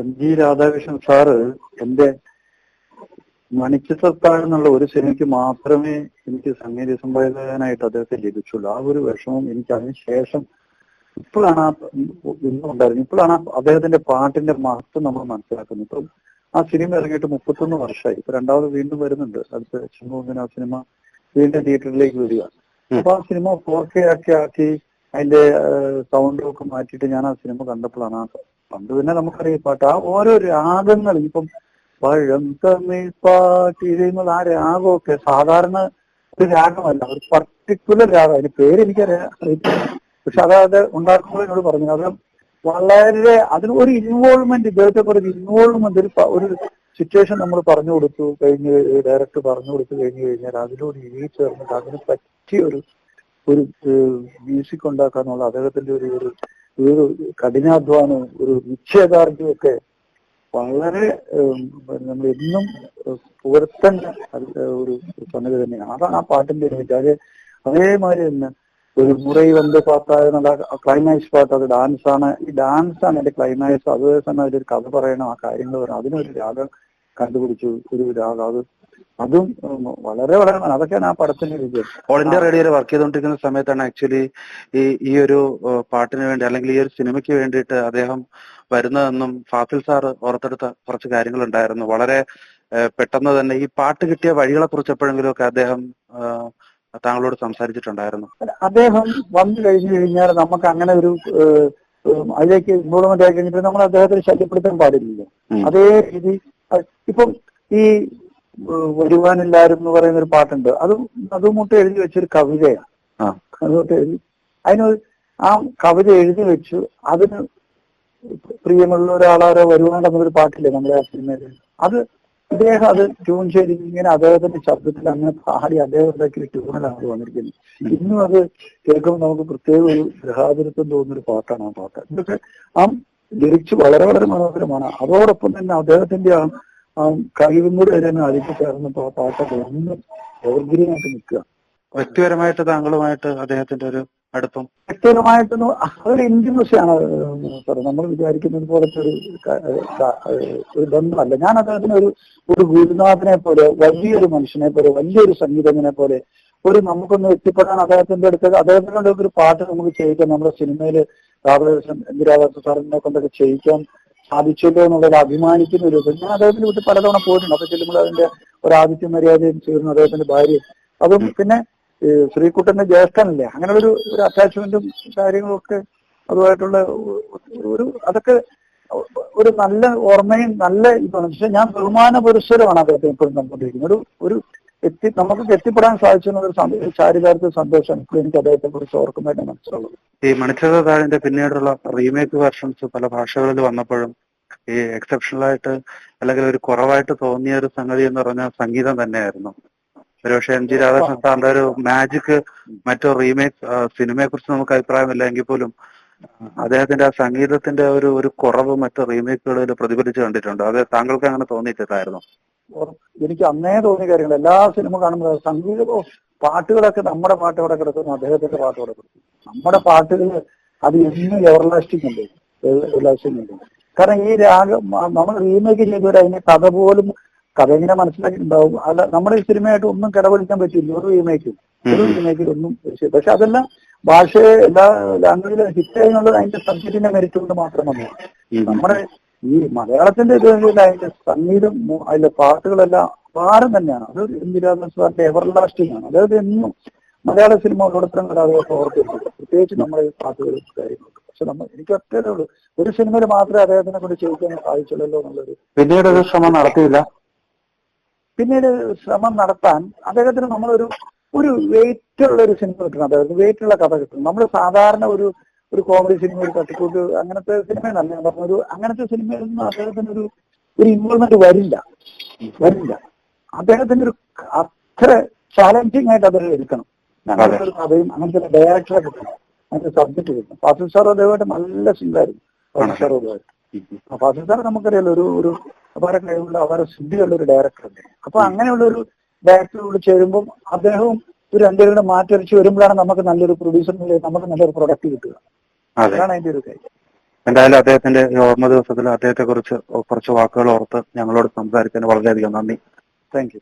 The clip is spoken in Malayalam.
എം ജി രാധാകൃഷ്ണൻ സാറ് എന്റെ മണിച്ചിത്രത്താഴ് എന്നുള്ള ഒരു സിനിമയ്ക്ക് മാത്രമേ എനിക്ക് സംഗീത സംവേദനായിട്ട് അദ്ദേഹത്തെ ലഭിച്ചുള്ളൂ. ആ ഒരു വിഷമം എനിക്ക് അതിന് ശേഷം ഇപ്പോഴാണ് ആ ഇന്നും ഉണ്ടായിരുന്നു. ഇപ്പോഴാണ് ആ അദ്ദേഹത്തിന്റെ പാട്ടിന്റെ മഹത്വം നമ്മൾ മനസ്സിലാക്കുന്നത്. ഇപ്പം ആ സിനിമ ഇറങ്ങിയിട്ട് മുപ്പത്തൊന്ന് വർഷമായി. ഇപ്പൊ രണ്ടാമത് വീണ്ടും വരുന്നുണ്ട്. അടുത്ത ചെമ്മൂന്നിന് ആ സിനിമ വീണ്ടും തിയേറ്ററിലേക്ക് വരിക. അപ്പൊ ആ സിനിമ ഫോർ കെ ആക്കി ആക്കി അതിന്റെ സൗണ്ടും ഒക്കെ മാറ്റിയിട്ട് ഞാൻ ആ സിനിമ കണ്ടപ്പോഴാണ് ആ പണ്ട് പിന്നെ നമുക്കറിയാം പാട്ട്. ആ ഓരോ രാഗങ്ങൾ ഇപ്പം പഴം തമിഴ് ചെയ്യുന്നത് ആ രാഗമൊക്കെ സാധാരണ ഒരു രാഗമല്ല. ഒരു പർട്ടിക്കുലർ രാഗം. അതിന്റെ പേര് എനിക്കറിയാം. പക്ഷെ അതായത് ഉണ്ടാക്കുമ്പോൾ എന്നോട് പറഞ്ഞു. അത് വളരെ അതിന് ഒരു ഇൻവോൾവ്മെന്റ് ഇദ്ദേഹത്തെ കുറച്ച് ഇൻവോൾവ്മെന്റ് ഒരു ഒരു സിറ്റുവേഷൻ നമ്മൾ പറഞ്ഞു കൊടുത്തു കഴിഞ്ഞ് ഡയറക്റ്റ് പറഞ്ഞു കൊടുത്തു കഴിഞ്ഞു കഴിഞ്ഞാൽ അതിലൂടെ ഇഴി ചേർന്നിട്ട് അതിന് പറ്റിയ ഒരു ഒരു മ്യൂസിക് ഉണ്ടാക്കാനുള്ള അദ്ദേഹത്തിന്റെ ഒരു ഒരു കഠിനാധ്വാനവും ഒരു നിശ്ചയദാർഢ്യവും ഒക്കെ വളരെ നമ്മൾ എന്നും പുരത്തന്ന ഒരു സംഗതി തന്നെയാണ്. അതാണ് ആ പാട്ടിന്റെ ഒരു വിചാര അതേമാതിരി തന്നെ ഒരു മുറൈ വന്ന് പാട്ടായ എന്നുള്ള ക്ലൈമാക്സ് പാട്ട് അത് ഡാൻസ് ആണ്. ഈ ഡാൻസ് ആണ് എന്റെ ക്ലൈമാക്സ് തന്നെ അതിലൊരു കഥ പറയണം ആ കാര്യങ്ങൾ പറയണം. അതിനൊരു രാഗം കണ്ടുപിടിച്ചു ഒരു രാഗം. അത് അതും വളരെ വളരെ അതൊക്കെയാണ് ആ പടത്തിന്റെ വിജയം ഓൾ ഇന്ത്യ റേഡിയോയിൽ വർക്ക് ചെയ്തുകൊണ്ടിരിക്കുന്ന സമയത്താണ് ആക്ച്വലി ഈ ഈ ഒരു പാട്ടിന് വേണ്ടി അല്ലെങ്കിൽ ഈ ഒരു സിനിമയ്ക്ക് വേണ്ടിയിട്ട് അദ്ദേഹം വരുന്നതെന്നും ഫാസിൽ സാർ ഓർത്തെടുത്ത കുറച്ച് കാര്യങ്ങൾ ഉണ്ടായിരുന്നു വളരെ പെട്ടെന്ന് തന്നെ ഈ പാട്ട് കിട്ടിയ വഴികളെ കുറിച്ച് എപ്പോഴെങ്കിലും ഒക്കെ അദ്ദേഹം താങ്കളോട് സംസാരിച്ചിട്ടുണ്ടായിരുന്നു. അദ്ദേഹം വന്നു കഴിഞ്ഞു കഴിഞ്ഞാൽ നമുക്ക് അങ്ങനെ ഒരു അതിലേക്ക് ഇൻവോൾവ്മെന്റ് ആയി കഴിഞ്ഞിട്ട് നമ്മൾ അദ്ദേഹത്തിന് ശല്യപ്പെടുത്താൻ പാടില്ലല്ലോ. അതേ രീതി ഇപ്പം ഈ വരുവാനില്ലാരും എന്ന് പറയുന്ന ഒരു പാട്ടുണ്ട്. അത് അതുമൂട്ട് എഴുതി വെച്ചൊരു കവിതയാണ്. ആ. അതുകൊണ്ട് എഴുതി അതിന് ആ കവിത എഴുതി വെച്ചു. അതിന് പ്രിയമുള്ള ഒരാളാരോ വരുവാണ്ടെന്നൊരു പാട്ടില്ലേ നമ്മുടെ ആ സിനിമയിൽ അത് ഇദ്ദേഹം അത് ട്യൂൺ ചെയ്ത് ഇങ്ങനെ അദ്ദേഹത്തിന്റെ ശബ്ദത്തിൽ അങ്ങനെ പാടി അദ്ദേഹം ഉണ്ടാക്കിയ ട്യൂണിലാണ് അത് വന്നിരിക്കുന്നത്. ഇന്നും അത് കേൾക്കുമ്പോൾ നമുക്ക് പ്രത്യേക ഒരു ഗൃഹാതുരത്വം തോന്നുന്ന ഒരു പാട്ടാണ് ആ പാട്ട്. ഇതൊക്കെ ആ ലിറിക്സ് വളരെ വളരെ മനോഹരമാണ്. അതോടൊപ്പം തന്നെ അദ്ദേഹത്തിന്റെ ആ ആ കഴിവും കൂടെ അതിനെ അതിലേക്ക് ചേർന്നപ്പോ ആ പാട്ടൊക്കെ എന്നും എവർഗ്രീനായിട്ട് നിൽക്കുക. വ്യക്തിപരമായിട്ട് താങ്കളുമായിട്ട് അദ്ദേഹത്തിന്റെ ഒരു അടുപ്പം? വ്യക്തിപരമായിട്ട് അതൊരു ഇന്റിമസിയാണ് സാർ. നമ്മൾ വിചാരിക്കുന്നത് പോലത്തെ ഒരു ഒരു ബന്ധമല്ല. ഞാൻ അദ്ദേഹത്തിന് ഒരു ഒരു ഗുരുനാഥനെ പോലെ വലിയൊരു മനുഷ്യനെ പോലെ വലിയൊരു സംഗീതജ്ഞനെ പോലെ ഒരു നമുക്കൊന്ന് എത്തിപ്പെടാൻ അദ്ദേഹത്തിന്റെ അടുത്ത് അദ്ദേഹത്തിന്റെ ഒരു പാട്ട് നമുക്ക് ചെയ്യിക്കാൻ നമ്മുടെ സിനിമയിൽ ജി രാധാകൃഷ്ണൻ സാറിനെ കൊണ്ടൊക്കെ ചെയ്യിക്കാൻ സാധിച്ചല്ലോ എന്നുള്ളത് അഭിമാനിക്കുന്ന ഒരു. ഞാൻ അദ്ദേഹത്തിന് വീട്ടിൽ പലതവണ പോയിട്ടുണ്ട്. അപ്പൊ ചെല്ലുമ്പോൾ അതിന്റെ ഒരു ആദിത്യ മര്യാദയും ചേർന്ന് അദ്ദേഹത്തിന്റെ ഭാര്യ. അതും പിന്നെ ശ്രീകുട്ടന്റെ ജ്യേഷ്ഠനല്ലേ? അങ്ങനെ ഒരു ഒരു അറ്റാച്ച്മെന്റും കാര്യങ്ങളും ഒക്കെ അതുമായിട്ടുള്ള ഒരു അതൊക്കെ ഒരു നല്ല ഓർമ്മയും നല്ല ഇതാണ് പക്ഷെ ഞാൻ ബഹുമാന പുരസ്സരമാണ് അദ്ദേഹത്തെ എപ്പോഴും കണ്ടുകൊണ്ടിരിക്കുന്നത്. ഒരു ഒരു എത്തി നമുക്ക് എത്തിപ്പെടാൻ സാധിച്ചു ഒരു സന്തോ- സന്തോഷം എനിക്ക് അദ്ദേഹത്തെ കുറിച്ച് ഓർക്കുമ്പോഴേ മനസ്സിലുള്ളത്. ഈ മണിച്ചത താഴിന്റെ പിന്നീടുള്ള റീമേക്ക് വെർഷൻസ് പല ഭാഷകളിൽ വന്നപ്പോഴും ഈ എക്സെപ്ഷണൽ ആയിട്ട് അല്ലെങ്കിൽ ഒരു കുറവായിട്ട് തോന്നിയ ഒരു സംഗതി എന്ന് പറഞ്ഞാൽ സംഗീതം തന്നെയായിരുന്നു. ഒരുപക്ഷെ എം ജി രാധാകൃഷ്ണൻ സാറിന്റെ ഒരു മാജിക് മറ്റോ റീമേക്ക് സിനിമയെ കുറിച്ച് നമുക്ക് അഭിപ്രായമില്ല എങ്കിൽ പോലും അദ്ദേഹത്തിന്റെ ആ സംഗീതത്തിന്റെ ഒരു ഒരു കുറവ് മറ്റു റീമേക്കുകളിൽ പ്രതിഫലിച്ചു കണ്ടിട്ടുണ്ട്. അത് താങ്കൾക്ക് അങ്ങനെ തോന്നിയിട്ടില്ലായിരുന്നു? എനിക്ക് അന്നേ തോന്നിയ കാര്യങ്ങൾ. എല്ലാ സിനിമ കാണുമ്പോൾ സംഗീത പാട്ടുകളൊക്കെ നമ്മുടെ പാട്ട് അവിടെ കിടക്കുന്നു. അദ്ദേഹത്തിന്റെ പാട്ട് അവിടെ കിടക്കുന്നു. നമ്മുടെ പാട്ടുകൾ അത് എന്നും എവർലാസ്റ്റിംഗ് ഉണ്ട് എവർലാസ്റ്റിംഗ് ഉണ്ട് കാരണം ഈ രാഗം നമ്മൾ റീമേക്ക് ചെയ്തവർ അതിന്റെ കഥ പോലും കഥ എങ്ങനെ മനസ്സിലാക്കിയിട്ടുണ്ടാവും? അല്ല നമ്മുടെ ഈ സിനിമയായിട്ട് ഒന്നും കിടപിടിക്കാൻ പറ്റില്ല. ഒരു റീമേക്കും ഒരു ശരി. പക്ഷെ അതെല്ലാം ഭാഷയെ എല്ലാ ലാംഗ്വേജിലും ഹിറ്റ് എന്നുള്ളത് അതിന്റെ സബ്ജക്റ്റിന്റെ മെരിറ്റ് കൊണ്ട് മാത്രം വന്നതാണ് നമ്മുടെ ഈ മലയാളത്തിന്റെ ഇത് അതിന്റെ സംഗീതം അതിലെ പാട്ടുകളെല്ലാം പാരം തന്നെയാണ്. അത് ഇന്ദിരാദാസ് സാറിന്റെ എവർ ലാസ്റ്റിംഗ് ആണ് അതായത് എന്നും മലയാള സിനിമ ഓരോരുത്തരും കലാകാരെ ഓർത്തിട്ടുണ്ട് പ്രത്യേകിച്ച് നമ്മുടെ ഈ പാട്ടുകളും കാര്യങ്ങളൊക്കെ. പക്ഷെ നമ്മൾ എനിക്ക് ഒറ്റേ ഉള്ളൂ. ഒരു സിനിമയിൽ മാത്രമേ അദ്ദേഹത്തിനെ കൊണ്ട് ചെയ്യിക്കാൻ സാധിച്ചുള്ളല്ലോ എന്നുള്ളൊരു പിന്നീട് ഒരു ശ്രമം നടത്തിയില്ല? പിന്നീട് ശ്രമം നടത്താൻ അദ്ദേഹത്തിന് നമ്മളൊരു ഒരു വെയിറ്റ് ഉള്ള ഒരു സിനിമ കിട്ടണം. അദ്ദേഹത്തിന് വെയിറ്റ് ഉള്ള കഥ കിട്ടണം. നമ്മൾ സാധാരണ ഒരു ഒരു കോമഡി സിനിമ ഒരു തട്ടിക്കൂട്ട് അങ്ങനത്തെ സിനിമയാണ് ഞാൻ പറഞ്ഞ ഒരു അങ്ങനത്തെ സിനിമയിലൊന്നും അദ്ദേഹത്തിന് ഒരു ഒരു ഇൻവോൾവ്മെന്റ് വരില്ല. വരില്ല. അദ്ദേഹത്തിന് ഒരു അത്ര ചാലഞ്ചിങ് ആയിട്ട് അദ്ദേഹം എടുക്കണം. അങ്ങനത്തെ ഒരു കഥയും അങ്ങനത്തെ ഡയറക്ടറെ കിട്ടണം അങ്ങനത്തെ സബ്ജക്ട് കിട്ടണം ഫാസിൽ സാർ അദ്ദേഹമായിട്ട് നല്ല സിംഗായിരുന്നു ഫാസിൽ സാർ ഫാസിൽ സാർ നമുക്കറിയാലോ ഒരു ഒരു അപാര കഴിവുള്ള അപാര സിദ്ധിയുള്ള ഒരു ഡയറക്ടർ അപ്പൊ അങ്ങനെയുള്ള ഒരു ഡയറക്ടറോട് ചേരുമ്പോൾ അദ്ദേഹവും ഒരു രണ്ടുപേരുടെ മാറ്റരിച്ച് വരുമ്പോഴാണ് നമുക്ക് നല്ലൊരു പ്രൊഡ്യൂസർ നമുക്ക് നല്ലൊരു പ്രൊഡക്റ്റ് കിട്ടുക. അതാണ് അതിന്റെ ഒരു കാര്യം. എന്തായാലും അദ്ദേഹത്തിന്റെ ഓർമ്മ ദിവസത്തിൽ അദ്ദേഹത്തെ കുറിച്ച് കുറച്ച് വാക്കുകൾ ഓർത്ത് ഞങ്ങളോട് സംസാരിച്ചതിന് വളരെയധികം നന്ദി. Thank you